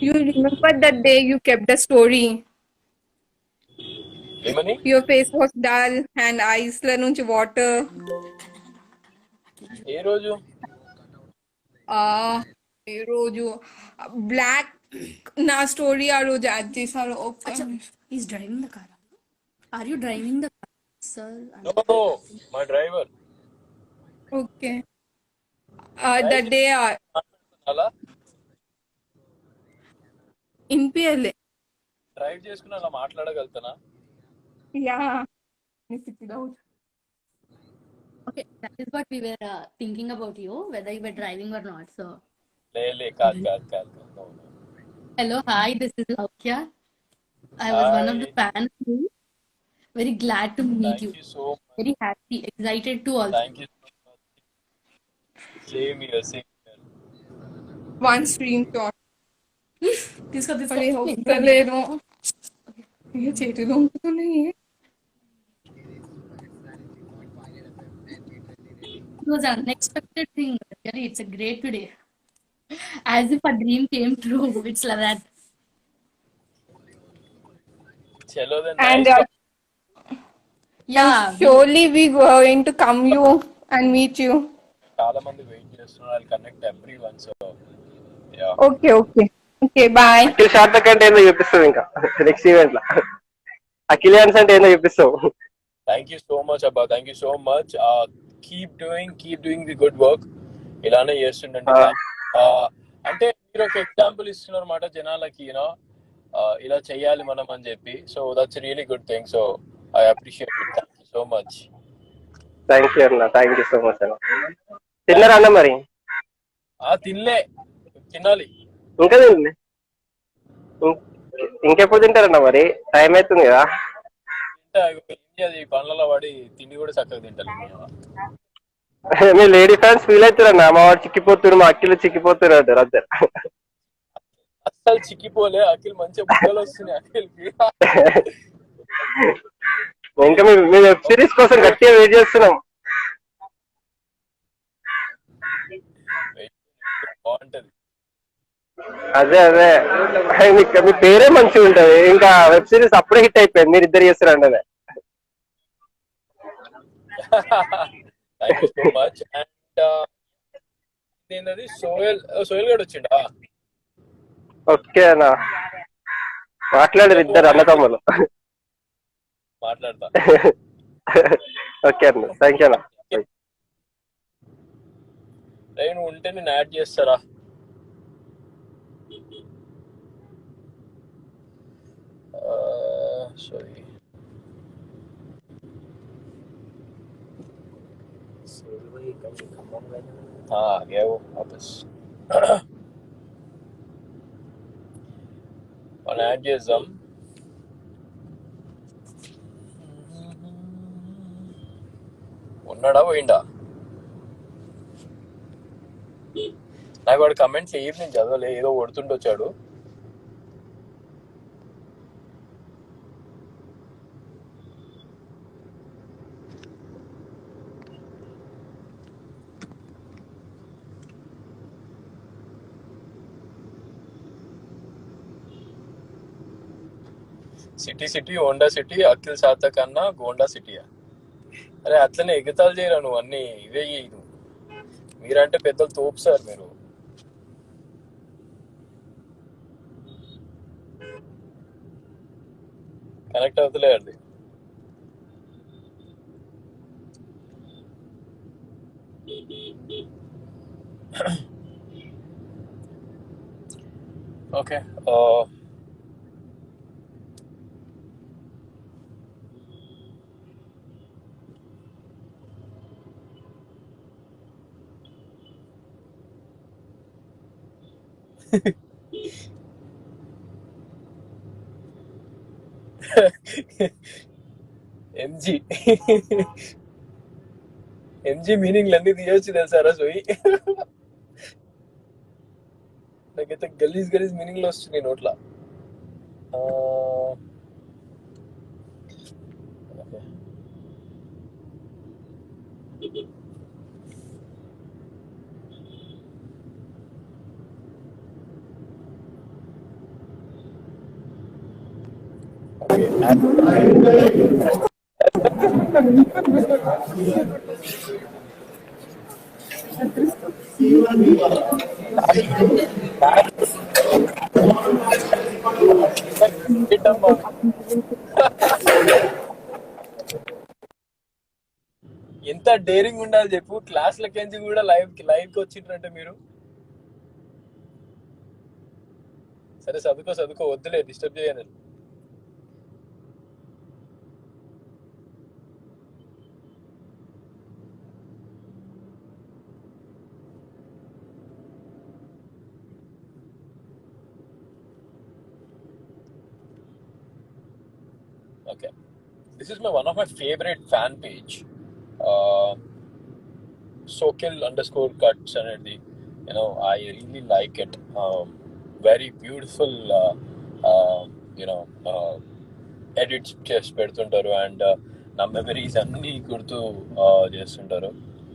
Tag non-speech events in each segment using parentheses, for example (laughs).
You remember that day you kept the story. ఏమని Your face was dull and eyes la nunchi water. ఏ రోజు Ah, ఏ రోజు black నా story ఆ రోజు add చేశారు ఒక్క He's driving the car. Are you driving the car, sir? I'm- no no my driver okay that day అలా ఇన్పియలే drive చేసుకుని అలా మాట్లాడగలుగుతానా yeah Okay, that is what we were uh, thinking about you, whether you were driving or not. So, లే లే కాదు కాదు కాదు కాదు. No, no. hello, hi, this is Laukya. I was one of the Hi. fans. too. Very glad to meet Thank you. you so much. Very happy, excited too also. Thank you so much. Same here, same here. One screen shot తీసుకో అరే తీసుకో వస్తలేదు ఏ చేతిలో ఉంటున్నాయి It was an unexpected thing. Really, it's a great today. As if a dream came true. It's like that. Chalo then And nice. uh, Yeah. surely we going to come you and meet you. చాలా మంది wait చేస్తున్నారు I connect everyone so yeah Okay, Okay. Okay, bye. Akhil short అంటే ఏందో చూపిస్తుంది ఇంకా. Next ఈవెంట్లో. అఖిలియన్స్ అంటే ఏందో చూపిస్తావు థ్యాంక్ యూ సో మచ్ అబ్బా. Thank you so much keep doing keep doing the good work ఇలానే చేస్తుండండి. Ah. Uh, అంటే మీరు ఒక ఎగ్జాంపుల్ ఇస్తున్నారు అనమాట జనాలకి యూనో ఇలా చెయ్యాలి మనం అని చెప్పి. So that's really good thing so I appreciate it thank you so much thank you అన్న. థ్యాంక్ యూ సో మచ్ అన్న. తిన్నారా అన్న మరి? ఆ తినలే. తినాలి. ఇంకా తిండి. ఇంకెప్పుడు తింటారన్న మరి? టైం అవుతుంది కదా. పనులలో పడి తిండి కూడా చక్కగా తింటాను (laughs) మీ లేడీ ఫ్యాన్స్ ఫీల్ అవుతారన్న? మా వాడు చిక్కిపోతున్నారు మా అక్కిలు చిక్కిపోతున్నారు అంటారు అంతే. అస్సలు చిక్కిపోలే అఖిల్ మంచిగా బుక్కలు వస్తున్నాయి అఖిల్కి (laughs) ఇంకా మీ వెబ్ సిరీస్ కోసం గట్టిగా వెయిట్ చేస్తున్నాం. బాగుంటది. అదే అదే. మీ- మీ పేరే మంచిగా ఉంటది. ఇంకా వెబ్ సిరీస్ అప్పుడే హిట్ అయిపోయింది. మీరు ఇద్దరు చేస్తారండి అదే అండ్ ఏంటది? సోయల్ సోయల్ గడ్ వచ్చిండా? ఓకే అన్న. మాట్లాడారు ఇద్దరు అన్నతమ్ములు మాట్లాడతా. ఓకే అన్న. థ్యాంక్ యూ అన్న. నువ్వు ఉంటే నేను యాడ్ చేస్తారా? సారీ हाँ आ गया वो वापस మన యాడ్ చేద్దాం ఉన్నాడా పోయిండా నాకు వాడు కమెంట్స్ ఏం నేను చదవలే ఏదో కొడుతుండొచ్చాడు city city Honda city Akhil సాత కన్నా గోండా సిటీయా అరే అట్లనే ఎగతాలు చేయరా నువ్వు అన్ని? ఇవే చెయ్యి నువ్వు. మీరంటే పెద్దలు తోపు సార్ మీరు. కనెక్ట్ అవుతలే అది ఓకే ఎంజీ ఎంజీ మీనింగ్లు అన్ని తీయొచ్చు తెలుసారా సోయి నాకైతే గలీజ్ గలీజ్ మీనింగ్లు వస్తున్నాయి నోట్ల ఎంత డేరింగ్ ఉండాలి చెప్పు. క్లాస్లకేంచి కూడా లైవ్ లైవ్కి వచ్చిండ్రంటే మీరు? సరే చదువుకో చదువుకో. వద్దులే డిస్టర్బ్ చేయను Okay. This is my one of my favorite fan page. Uh, Sokil underscore cuts and the you know I really like it. Um, very beautiful uh, uh, you know uh, edits చేసి పెడుతుంటారు and నా memories అన్ని గుర్తు uh, చేస్తుంటారు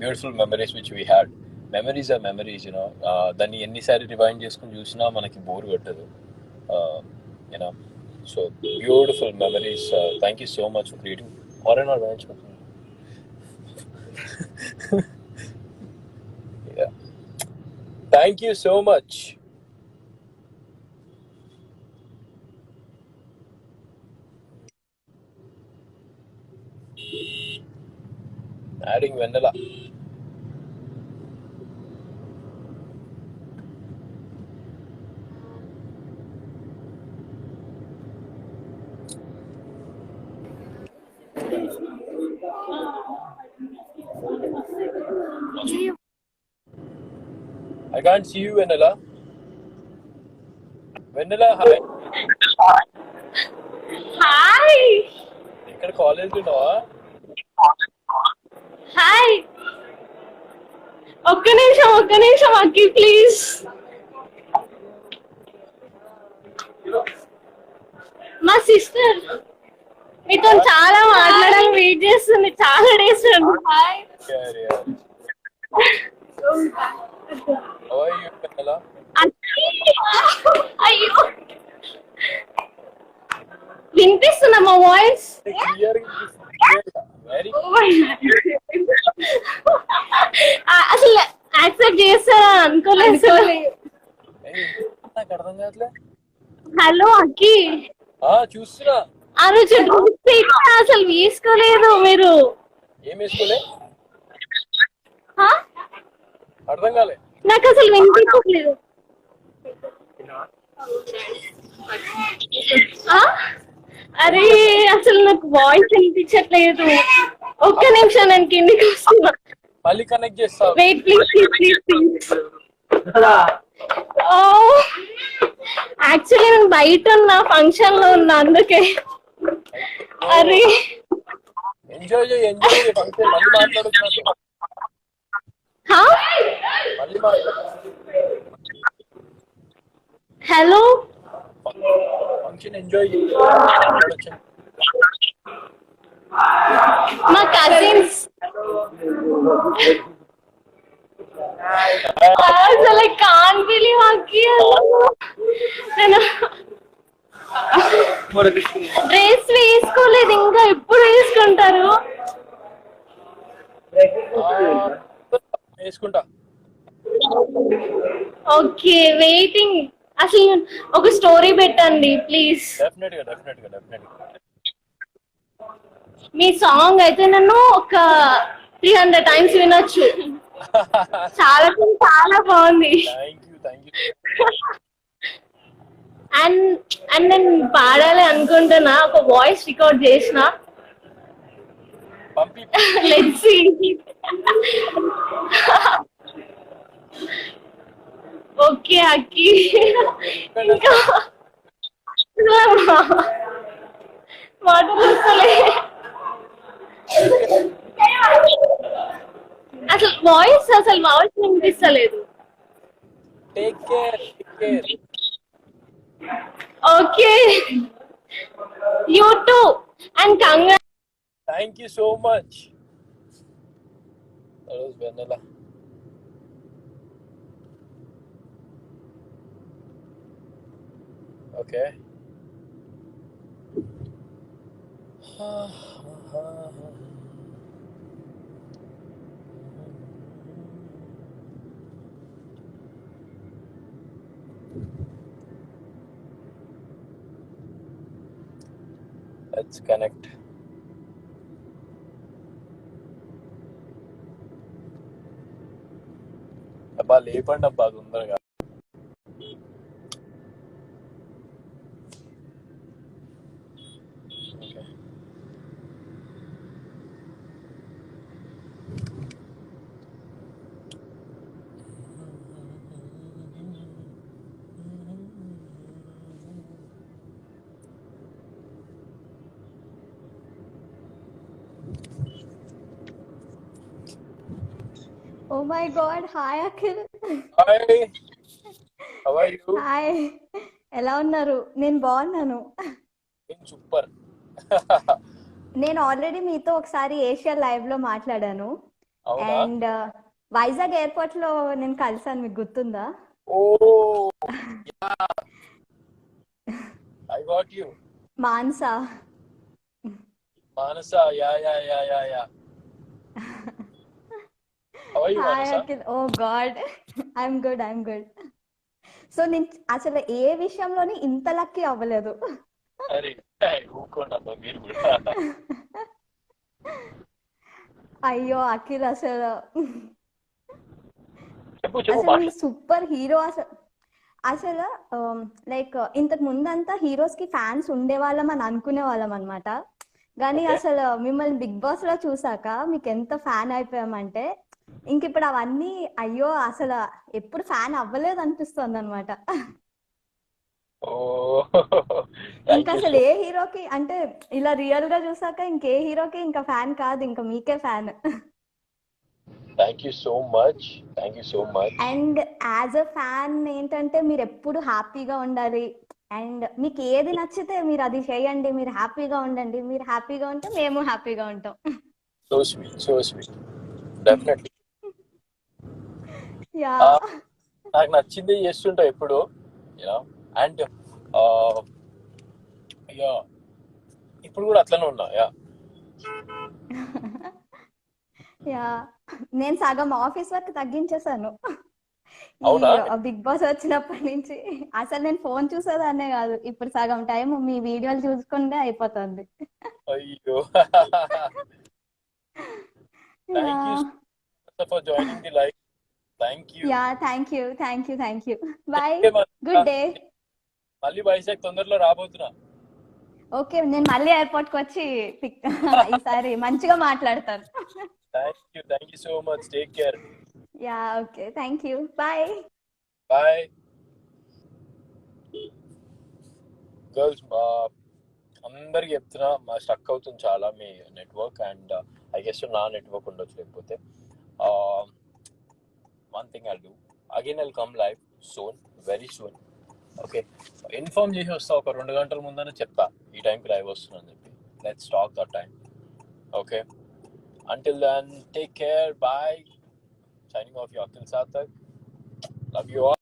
beautiful memories which we had memories are memories you know దాన్ని ఎన్నిసార్లు rewind చేసుకుని చూసినా మనకి బోర్ కొట్టదు you know So beautiful memories. Uh, thank you so much for creating horror and adventure. (laughs) yeah. Thank you so much. Adding vanilla. I can't see you, Vanilla. Vanilla, hi. Hi ఇక్కడ college ఉన్నావా hi ఒక్క నిమిషం ఒక్క నిమిషం అక్కి please మా sister మీతో చాలా మాట్లాడాలని వెయిట్ చేస్తుంది. చాలా days hi Yeah, yeah. How are you, Vanilla? అయ్యో! వినిపిస్తుందా మా వాయిస్ very అసలు యాక్సెప్ట్ చేస్తారా? అనుకోలేదు అర్థం కావట్లే. హలో అక్కి. ఆ చూస్తున్నా. ఆ రోజు అసలు వేసుకోలేదు మీరు. ఏం వేసుకోలే? అర్థం కాలే. నాకు అసలు వినిపించట్లేదు? అరే అసలు నాకు వాయిస్ వినిపించట్లేదు. ఒక్క నిమిషం నేను కిందికి వస్తున్నా. మళ్ళీ కనెక్ట్ చేస్తావు. Wait please please please actually నేను బయట ఉన్నా ఫంక్షన్లో ఉన్నా అందుకే. అరే. ఎంజాయ్ చేయి ఎంజాయ్ చేయి ఫంక్షన్ మళ్ళీ మాట్లాడొచ్చు నాతో. హా? మళ్ళీ మాట్లాడు హలో ఫంక్షన్ ఎంజాయ్. మా కజిన్స్ అసలు కాన్ అక్కి నేను డ్రెస్ వేసుకోలేదు ఇంకా ఎప్పుడు వేసుకుంటారు? వేసుకుంటా. ఓకే వెయిటింగ్ అసలు ఒక స్టోరీ పెట్టండి ప్లీజ్ డెఫినెట్గా డెఫినెట్గా డెఫినెట్ మీ సాంగ్ అయితే నన్ను ఒక త్రీ హండ్రెడ్ టైమ్స్ వినొచ్చు. చాలా చాలా బాగుంది. అండ్ అండ్ నేను పాడాలి అనుకుంటున్నా ఒక వాయిస్ రికార్డ్ చేసిన. పంపి. లెట్స్ ఓకే అక్కి. ఇంకా మాటలు వస్తలే. అసలు వాయిస్ అసలు వాయిస్ వినిపిస్తలేదు. Take care take care okay. You too and congrats Thank you so much. That was vanilla. Okay. Let's connect. అబ్బా లేపండి అబ్బా తొందరగా Okay. Oh my god hi Akhil Hi. How are you? Hi ఎలా ఉన్నారు? నేను బాగున్నాను. నేను సూపర్ నేను ఆల్రెడీ మీతో ఒకసారి ఏషియా లైవ్లో మాట్లాడాను. అండ్ వైజాగ్ ఎయిర్పోర్ట్లో నేను కలిసాను మీకు గుర్తుందా? ఓ I got you Manasa. Manasa yeah yeah yeah yeah yeah how are you oh god I'm good I'm good so నేను అసలు ఏ విషయంలోని ఇంత లక్కీ అవ్వలేదు. అరే ఊరుకోండి అబ్బా మీరు కూడా. అయ్యో అఖిల్ అసలు. అసలు సూపర్ హీరో అసలు అసలు లైక్ ఇంతకు ముందంతా హీరోస్కి ఫ్యాన్స్ ఉండేవాళ్ళం అని అనుకునే వాళ్ళం అనమాట కానీ. అసలు మిమ్మల్ని బిగ్ బాస్లో చూసాక మీకు ఎంత ఫ్యాన్ అయిపోయామంటే ఇంక ఇప్పుడు అవన్నీ అయ్యో అసలు ఎప్పుడు ఫ్యాన్ అవ్వలేదు అనిపిస్తుంది అనమాట ఇంకా అసలు ఏ హీరోకి అంటే ఇలా రియల్గా చూసాక ఇంకే హీరోకి ఇంకా ఫ్యాన్ కాదు ఇంకా మీకే fan. Thank you so much. Thank you so much. And as a fan ఏంటంటే మీరు ఎప్పుడు హ్యాపీగా ఉండాలి. అండ్ మీకు ఏది నచ్చితే మీరు అది చేయండి. మీరు హ్యాపీగా ఉండండి. మీరు హ్యాపీగా ఉంటే మేము హ్యాపీగా ఉంటాం. So sweet so sweet. Definitely. నాకు నచ్చింది చేస్తుంటా ఎప్పుడు అండ్ యా. ఇప్పుడు కూడా అట్లనే ఉన్నా యా. (laughs) యా. నేను సగం ఆఫీస్ వర్క్ తగ్గించేసాను? బిగ్ బాస్ వచ్చినప్పటి నుంచి. అసలు నేను ఫోన్ చూసేదాన్నే కాదు. ఇప్పుడు సగం టైం మీ వీడియోలు చూసుకుంటే అయిపోతుంది. అయ్యో. For joining the live thank you yeah thank you thank you thank you bye good day మళ్ళీ వైజాగ్ తొందరలో రాబోతున్నా. ఓకే నేను మళ్ళీ ఎయిర్పోర్ట్కి వచ్చి (laughs) ఈసారి మంచిగా మాట్లాడతాను. Thank you thank you so much take care yeah okay thank you bye bye girls అందరికి చెప్తున్నా మా స్టక్ అవుతుంది చాలా మీ నెట్వర్క్ అండ్ ఐ గెస్ నా నెట్వర్క్ ఉండొచ్చు లేకపోతే. One thing I do again I'll come live soon very soon okay inform చేసి వస్తా ఒక రెండు గంటల ముందనే చెప్తా. ఈ టైంకి లైవ్ వస్తుందని చెప్పి. Let's talk that time okay until then take care bye signing off your Akhil Satak. Love you all.